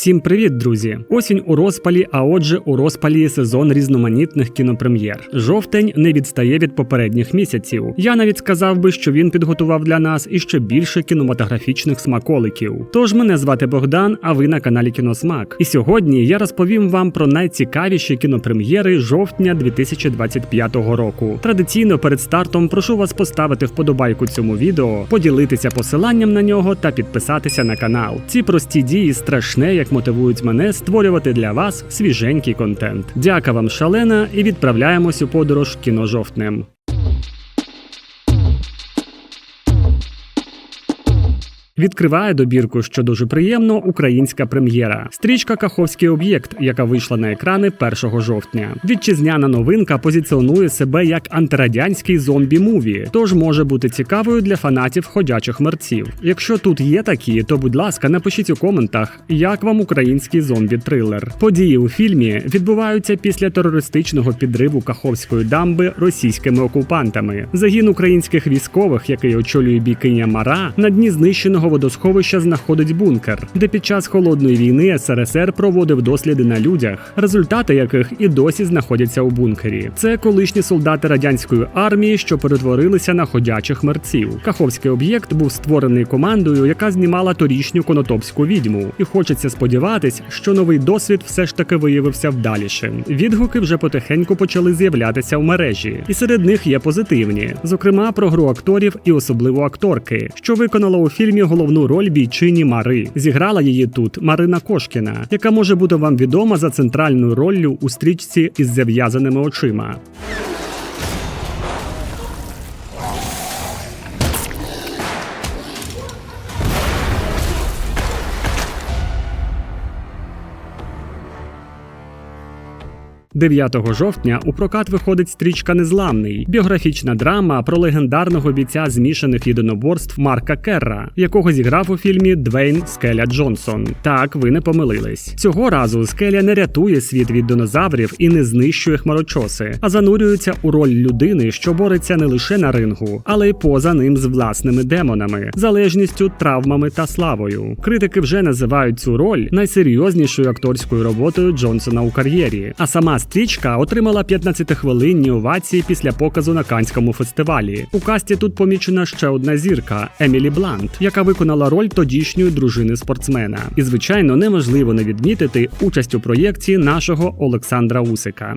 Всім привіт, друзі! Осінь у розпалі, а отже, у розпалі сезон різноманітних кінопрем'єр. Жовтень не відстає від попередніх місяців. Я навіть сказав би, що він підготував для нас іще більше кінематографічних смаколиків. Тож мене звати Богдан, а ви на каналі Кіносмак. І сьогодні я розповім вам про найцікавіші кінопрем'єри жовтня 2025 року. Традиційно перед стартом прошу вас поставити вподобайку цьому відео, поділитися посиланням на нього та підписатися на канал. Ці прості дії страшне, як мотивують мене створювати для вас свіженький контент. Дяка вам шалена і відправляємось у подорож кіножовтнем. Відкриває добірку, що дуже приємно, українська прем'єра. Стрічка Каховський об'єкт, яка вийшла на екрани 1 жовтня. Вітчизняна новинка позиціонує себе як антирадянський зомбі-муві, тож може бути цікавою для фанатів ходячих мерців. Якщо тут є такі, то будь ласка, напишіть у коментах, як вам український зомбі-трилер. Події у фільмі відбуваються після терористичного підриву Каховської дамби російськими окупантами. Загін українських військових, який очолює бійкиня Мара, на дні знищеного водосховища знаходить бункер, де під час холодної війни СРСР проводив досліди на людях, результати яких і досі знаходяться у бункері. Це колишні солдати радянської армії, що перетворилися на ходячих мерців. Каховський об'єкт був створений командою, яка знімала торішню конотопську відьму, і хочеться сподіватись, що новий досвід все ж таки виявився вдалішим. Відгуки вже потихеньку почали з'являтися в мережі, і серед них є позитивні, зокрема про гру акторів і особливо акторки, що виконала у фільмі головну роль бійчині Мари. Зіграла її тут Марина Кошкіна, яка може бути вам відома за центральною роллю у стрічці із зав'язаними очима. «9 жовтня у прокат виходить стрічка Незламний, біографічна драма про легендарного бійця змішаних єдиноборств Марка Керра, якого зіграв у фільмі Двейн Скеля Джонсон. Так, ви не помилились. Цього разу Скеля не рятує світ від динозаврів і не знищує хмарочоси, а занурюється у роль людини, що бореться не лише на рингу, але й поза ним з власними демонами, залежністю, травмами та славою. Критики вже називають цю роль найсерйознішою акторською роботою Джонсона у кар'єрі. А сама стрічка отримала 15-хвилинні овації після показу на Канському фестивалі. У касті тут помічена ще одна зірка Емілі Блант, яка виконала роль тодішньої дружини спортсмена. І, звичайно, неможливо не відмітити участь у проєкті нашого Олександра Усика.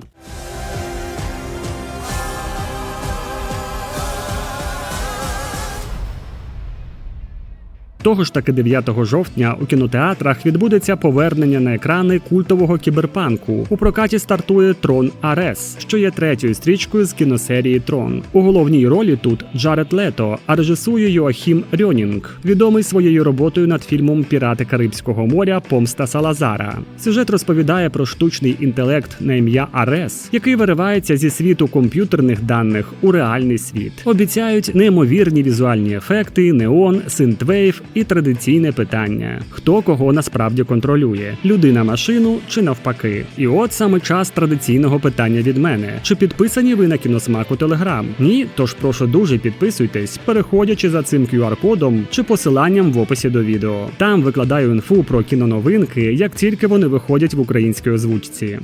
Того ж таки 9 жовтня у кінотеатрах відбудеться повернення на екрани культового кіберпанку. У прокаті стартує Трон Арес, що є третьою стрічкою з кіносерії Трон. У головній ролі тут Джаред Лето, а режисує Йоахім Рьонінг, відомий своєю роботою над фільмом Пірати Карибського моря Помста Салазара. Сюжет розповідає про штучний інтелект на ім'я Арес, який виривається зі світу комп'ютерних даних у реальний світ. Обіцяють неймовірні візуальні ефекти, неон, синтвейв і традиційне питання: хто кого насправді контролює людина машину чи навпаки? І от саме час традиційного питання від мене: чи підписані ви на кіносмаку Телеграм? Ні, тож прошу дуже підписуйтесь, переходячи за цим QR-кодом чи посиланням в описі до відео. Там викладаю інфу про кіноновинки, як тільки вони виходять в українській озвучці.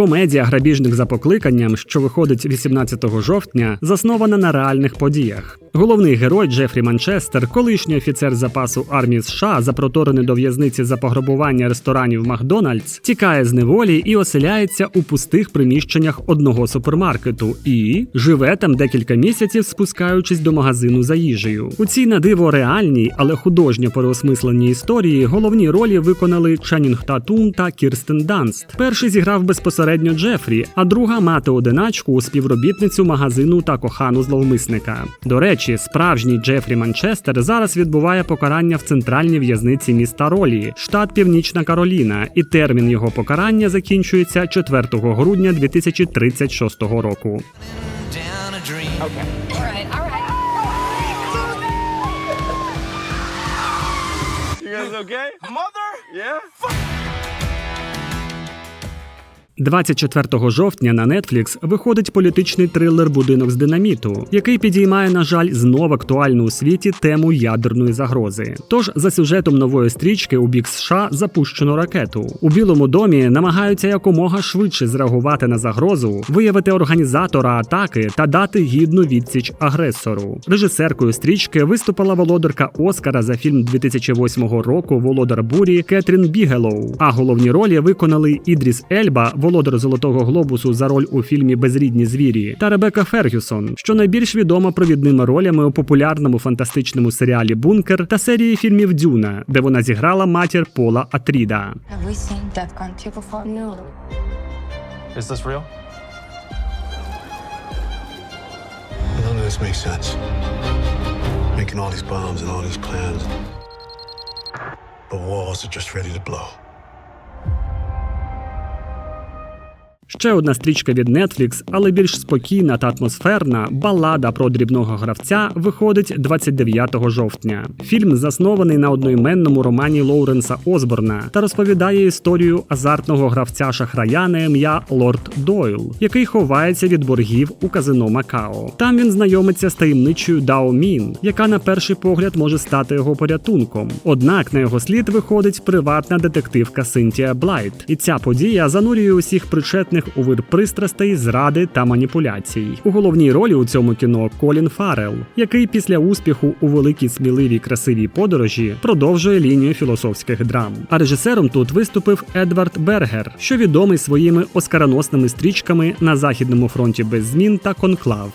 Комедія Грабіжник за покликанням, що виходить 18 жовтня, заснована на реальних подіях. Головний герой Джефрі Манчестер, колишній офіцер запасу армії США, запроторений до в'язниці за пограбування ресторанів Макдональдс, тікає з неволі і оселяється у пустих приміщеннях одного супермаркету і живе там декілька місяців, спускаючись до магазину за їжею. У цій на диво реальній, але художньо переосмисленій історії головні ролі виконали Чанінг Татум та Кірстен Данст. Перший зіграв безпосередньо Джефрі, а друга мати одиначку у співробітницю магазину та кохану зловмисника. До речі. Речі, справжній Джефрі Манчестер зараз відбуває покарання в центральній в'язниці міста Ролі, штат Північна Кароліна, і термін його покарання закінчується 4 грудня 2036 року. down a dream. All right, all right. You guys okay? Mother? Yeah? 24 жовтня на Netflix виходить політичний трилер Будинок з динаміту, який підіймає, на жаль, знов актуальну у світі тему ядерної загрози. Тож за сюжетом нової стрічки у бік США запущено ракету. У Білому домі намагаються якомога швидше зреагувати на загрозу, виявити організатора атаки та дати гідну відсіч агресору. Режисеркою стрічки виступила володарка Оскара за фільм 2008 року Володар бурі Кетрін Бігелоу. А головні ролі виконали Ідріс Ельба, володар Золотого глобусу за роль у фільмі Безрідні звірі, та Ребека Фергюсон, що найбільш відома провідними ролями у популярному фантастичному серіалі Бункер та серії фільмів Дюна, де вона зіграла матір Пола Атріда. Have we seen DEFCON 2 before? No. Is this real? None of this makes sense. Making all these bombs and all these plans. The walls are just ready to blow. Ще одна стрічка від Netflix, але більш спокійна та атмосферна балада про дрібного гравця виходить 29 жовтня. Фільм заснований на одноіменному романі Лоуренса Осборна та розповідає історію азартного гравця шахрая на ім'я Лорд Дойл, який ховається від боргів у казино Макао. Там він знайомиться з таємничою Дао Мін, яка на перший погляд може стати його порятунком. Однак на його слід виходить приватна детективка Синтія Блайт, і ця подія занурює усіх причетних у вир пристрастей, зради та маніпуляцій. У головній ролі у цьому кіно Колін Фарел, який після успіху у великій сміливій красивій подорожі продовжує лінію філософських драм. А режисером тут виступив Едвард Бергер, що відомий своїми оскароносними стрічками на західному фронті без змін та конклав.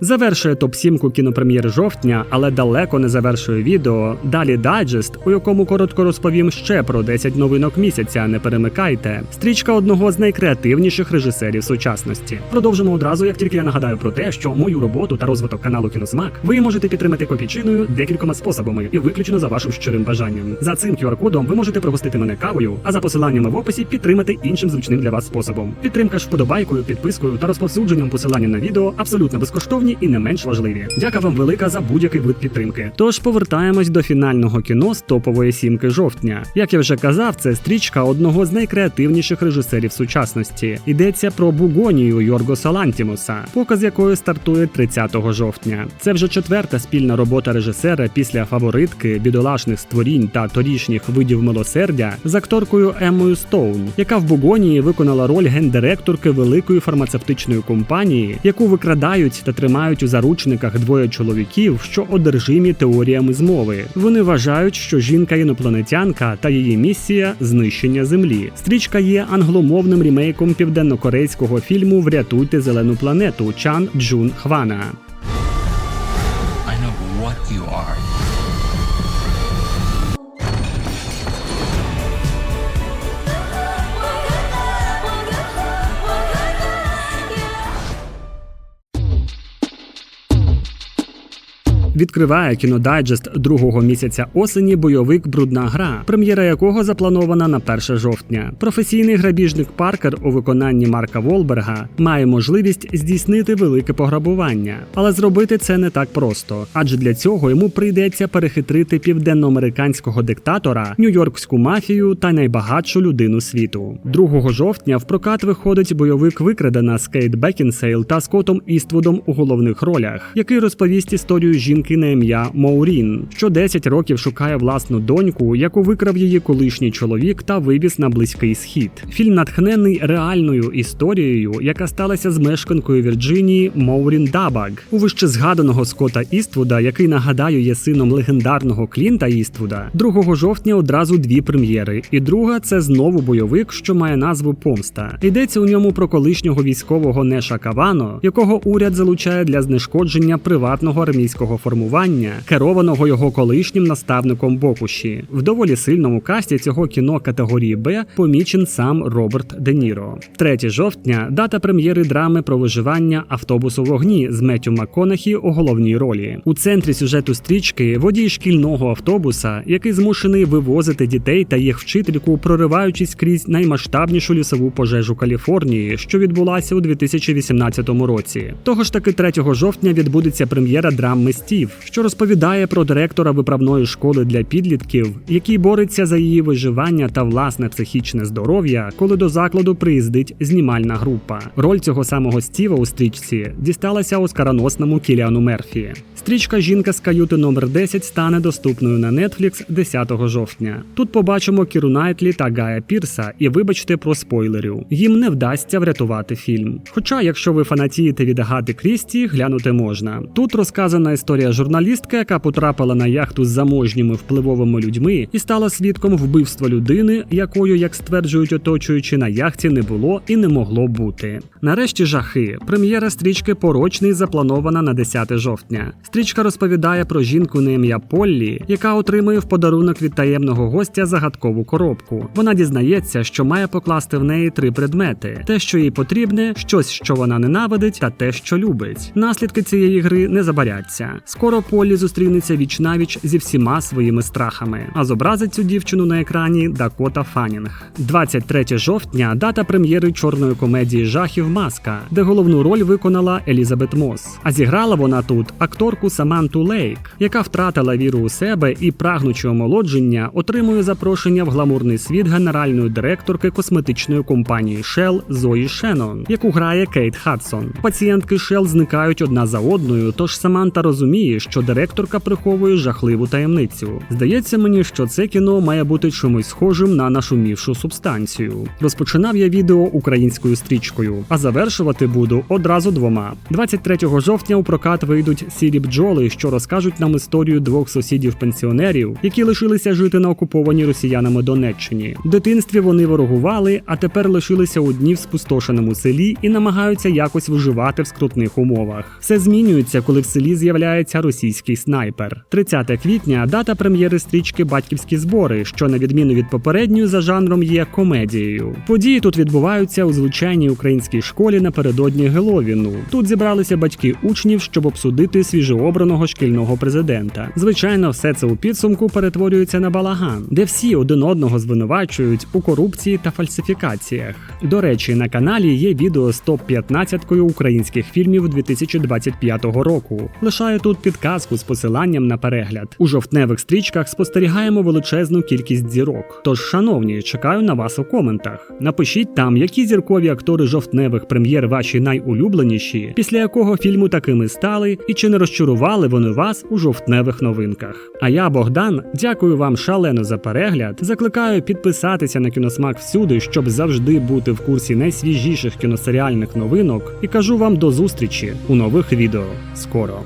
Завершує топ-сімку кінопрем'єр жовтня, але далеко не завершує відео. Далі дайджест, у якому коротко розповім ще про 10 новинок місяця. Не перемикайте. Стрічка одного з найкреативніших режисерів сучасності. Продовжимо одразу, як тільки я нагадаю про те, що мою роботу та розвиток каналу Кіносмак ви можете підтримати копійчиною декількома способами і виключно за вашим щирим бажанням. За цим QR-кодом ви можете пригостити мене кавою, а за посиланнями в описі підтримати іншим зручним для вас способом. Підтримка ж вподобайкою, підпискою та розповсюдженням посилання на відео абсолютно безкоштовні і не менш важливі. Дяка вам велика за будь-який вид підтримки. Тож повертаємось до фінального кіно з топової сімки жовтня. Як я вже казав, це стрічка одного з найкреативніших режисерів сучасності. Йдеться про Бугонію Йоргоса Лантімуса, показ якої стартує 30 жовтня. Це вже четверта спільна робота режисера після фаворитки, бідолашних створінь та торішніх видів милосердя з акторкою Еммою Стоун, яка в Бугонії виконала роль гендиректорки великої фармацевтичної компанії, яку викрадають та тримають у заручниках двоє чоловіків, що одержимі теоріями змови. Вони вважають, що жінка інопланетянка та її місія знищення землі. Стрічка є англомовним рімейком південнокорейського фільму Врятуйте зелену планету Чан Джун Хвана. I know what you are. Відкриває кінодайджест другого місяця осені бойовик Брудна гра, прем'єра якого запланована на 1 жовтня. Професійний грабіжник Паркер у виконанні Марка Волберга має можливість здійснити велике пограбування, але зробити це не так просто, адже для цього йому прийдеться перехитрити південноамериканського диктатора, нью-йоркську мафію та найбагатшу людину світу. 2 жовтня в прокат виходить бойовик викрадена з Кейт Бекінсейл та Скоттом Іствудом у головних ролях, який розповість історію жінки на ім'я Моурін, що 10 років шукає власну доньку, яку викрав її колишній чоловік та вивіз на близький схід. Фільм натхнений реальною історією, яка сталася з мешканкою Вірджинії Моурін Дабаг, у вище згаданого Скотта Іствуда, який нагадаю є сином легендарного Клінта Іствуда. 2 жовтня одразу дві прем'єри, і друга це знову бойовик, що має назву Помста. Йдеться у ньому про колишнього військового Неша Кавано, якого уряд залучає для знешкодження приватного армійського формування програмування, керованого його колишнім наставником Бокуші. В доволі сильному касті цього кіно категорії Б помічен сам Роберт Де Ніро. 3 жовтня дата прем'єри драми про виживання автобусу вогні з Меттю МакКонахі у головній ролі. У центрі сюжету стрічки водій шкільного автобуса, який змушений вивозити дітей та їх вчительку, прориваючись крізь наймасштабнішу лісову пожежу Каліфорнії, що відбулася у 2018 році. Того ж таки 3 жовтня відбудеться прем'єра драми Стів, що розповідає про директора виправної школи для підлітків, який бореться за її виживання та власне психічне здоров'я, коли до закладу приїздить знімальна група. Роль цього самого Стіва у стрічці дісталася оскароносному Кіліану Мерфі. Стрічка Жінка з каюти номер 10 стане доступною на Netflix 10 жовтня. Тут побачимо Кіру Найтлі та Гая Пірса, і вибачте про спойлерів. Їм не вдасться врятувати фільм. Хоча, якщо ви фанатієте від Агати Крісті, глянути можна. Тут розказана історія журналістки, яка потрапила на яхту з заможніми впливовими людьми і стала свідком вбивства людини, якою, як стверджують оточуючи, на яхті не було і не могло бути. Нарешті жахи. Прем'єра стрічки порочний запланована на 10 жовтня. Стрічка розповідає про жінку на ім'я Поллі, яка отримує в подарунок від таємного гостя загадкову коробку. Вона дізнається, що має покласти в неї три предмети: те, що їй потрібне, щось, що вона ненавидить, та те, що любить. Наслідки цієї гри не забаряться. Скоро Поллі зустрінеться віч навіч зі всіма своїми страхами, а зобразить цю дівчину на екрані Дакота Фанінг. 23 жовтня дата прем'єри чорної комедії жахів Маска, де головну роль виконала Елізабет Мос. А зіграла вона тут акторку Саманту Лейк, яка втратила віру у себе і, прагнучи омолодження, отримує запрошення в гламурний світ генеральної директорки косметичної компанії Shell Зої Шеннон, яку грає Кейт Хадсон. Пацієнтки Shell зникають одна за одною, тож Саманта розуміє, що директорка приховує жахливу таємницю. Здається мені, що це кіно має бути чимось схожим на нашумівшу субстанцію. Розпочинав я відео українською стрічкою, а завершувати буду одразу двома. 23 жовтня у прокат вийдуть сірі бджоли, що розкажуть нам історію двох сусідів-пенсіонерів, які лишилися жити на окупованій росіянами Донеччині. В дитинстві вони ворогували, а тепер лишилися одні в спустошеному селі і намагаються якось виживати в скрутних умовах. Все змінюється, коли в селі з'являється російський снайпер. 30 квітня дата прем'єри стрічки Батьківські збори, що на відміну від попередньої за жанром є комедією. Події тут відбуваються у звичайній українській школі напередодні Геловіну. Тут зібралися батьки учнів, щоб обсудити свіжообраного шкільного президента. Звичайно, все це у підсумку перетворюється на балаган, де всі один одного звинувачують у корупції та фальсифікаціях. До речі, на каналі є відео з топ 15 українських фільмів 2025 року. Лишаю тут підказку з посиланням на перегляд. У жовтневих стрічках спостерігаємо величезну кількість зірок. Тож, шановні, чекаю на вас у коментах. Напишіть там, які зіркові актори жовтневих прем'єр ваші найулюбленіші, після якого фільму такими стали, і чи не розчарували вони вас у жовтневих новинках. А я, Богдан, дякую вам шалено за перегляд. Закликаю підписатися на кіносмак всюди, щоб завжди бути в курсі найсвіжіших кіносеріальних новинок. І кажу вам до зустрічі у нових відео скоро.